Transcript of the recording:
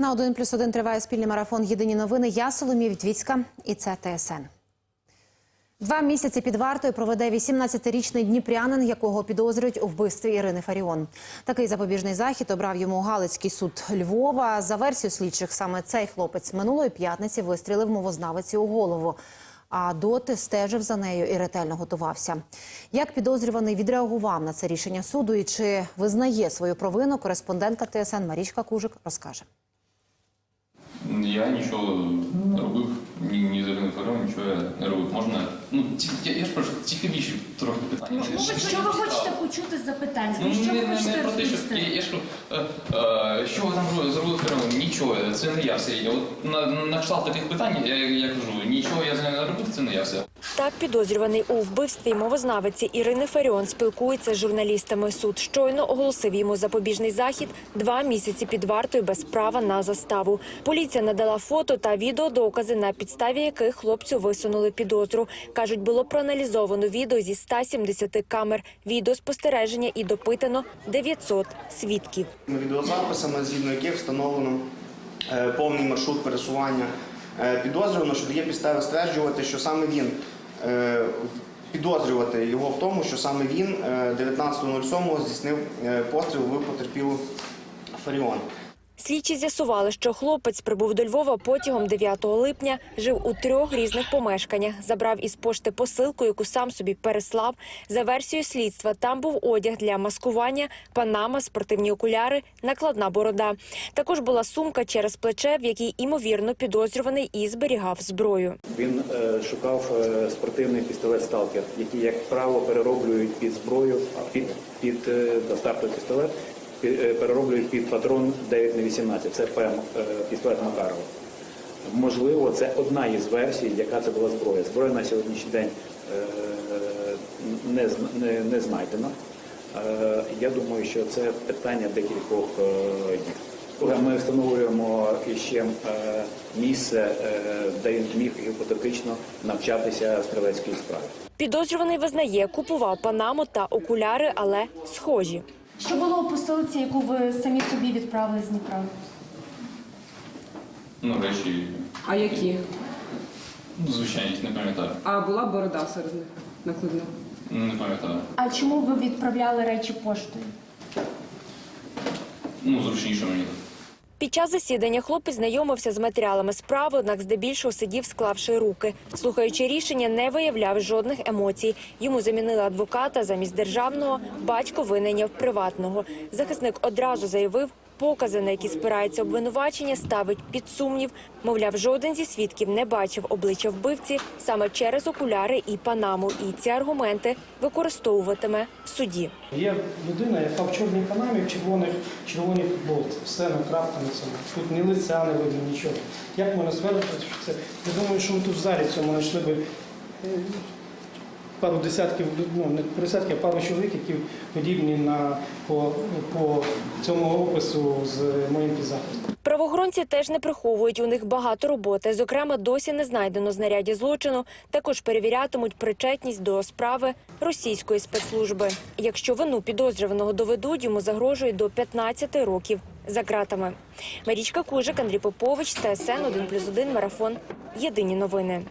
На 1 плюс 1 триває спільний марафон Єдині новини. Я Соломія Вітвіцька і це ТСН. Два місяці під вартою проведе 18-річний дніпрянин, якого підозрюють у вбивстві Ірини Фаріон. Такий запобіжний захід обрав йому Галицький суд Львова. За версією слідчих, саме цей хлопець минулої п'ятниці вистрілив мовознавиці у голову. А доти стежив за нею і ретельно готувався. Як підозрюваний відреагував на це рішення суду і чи визнає свою провину, кореспондентка ТСН Марічка Кужик розкаже. Я нічого не робив, ні, ні за Іриною нічого я не робив. Можна. Ну, ці- я, я ж прошу, цікавіші трохи питання. Ну, що ви хочете почути з запитань? Ну, Що не, ви не, хочете не про те, що розповісти? я, я ж кажу, е, е, що ви там робили- зробили Фаріон? Нічого, це не я все. Я от на, на кшталт таких питань я, я кажу, нічого я з нею не робив, це не я все. Так, підозрюваний у вбивстві мовознавиці Ірини Фаріон спілкується з журналістами. Суд щойно оголосив йому запобіжний захід два місяці під вартою без права на заставу. Поліція надала фото та відеодокази, на підставі яких хлопцю висунули підозру. кажуть, було проаналізовано відео зі 170 камер, відеоспостереження і допитано 900 свідків. відеозаписами, згідно яких встановлено е, повний маршрут пересування е, підозрюваного, що дає підстави стверджувати, що саме він підозрювати його в тому, що саме він е, 19.07 здійснив е, постріл в потерпілу Фаріон. Слідчі з'ясували, що хлопець прибув до Львова потягом 9 липня, жив у трьох різних помешканнях, забрав із пошти посилку, яку сам собі переслав. За версією слідства, там був одяг для маскування, панама, спортивні окуляри, накладна борода. Також була сумка через плече, в якій імовірно підозрюваний і зберігав зброю. Він е, шукав е, спортивний пістолет Сталкер, який, як правило, перероблюють під зброю, під, під е, та, стартовий пістолет, перероблюють під патрон 9 на 18 Це ПМ, е, пістолет Макарова. Можливо, це одна із версій, яка це була зброя. Зброя на сьогоднішній день е, не, не, не знайдена. Е, Я думаю, що це питання декількох е, днів. Ми встановлюємо іще е, місце, е, де він міг гіпотетично навчатися стрілецькій справі. Підозрюваний визнає, купував панаму та окуляри, але схожі. Що було у посилці, яку ви самі собі відправили з Дніпра? Ну, речі, А які? ну, звичайність, не пам'ятаю. А була борода серед них накладна? Не пам'ятаю. А чому ви відправляли речі поштою? Ну, зручніше мені так. Під час засідання хлопець знайомився з матеріалами справи, однак здебільшого сидів, склавши руки. Слухаючи рішення, не виявляв жодних емоцій. Йому замінили адвоката замість державного, батько винайняв приватного. Захисник одразу заявив, покази, на які спирається обвинувачення, ставить під сумнів. Мовляв, жоден зі свідків не бачив обличчя вбивці саме через окуляри і панаму. І ці аргументи використовуватиме в суді. Є людина, яка в чорній панамі, в червоних, червоній футболці. Все накрапано цьому. Тут ні лиця не видно, нічого. Як можна що це? Я думаю, що ми тут в залі цьому знайшли би е, пару десятків, ну не десятків, а пару чоловік, які подібні на по, по цьому опису з моїм підзахистом. Правоохоронці теж не приховують у них багато роботи. Зокрема, досі не знайдено знаряддя злочину. Також перевірятимуть причетність до справи російської спецслужби. Якщо вину підозрюваного доведуть, йому загрожує до 15 років за ґратами. Марічка Кужик, Андрій Попович, ТСН 1+,1, Марафон. Єдині новини.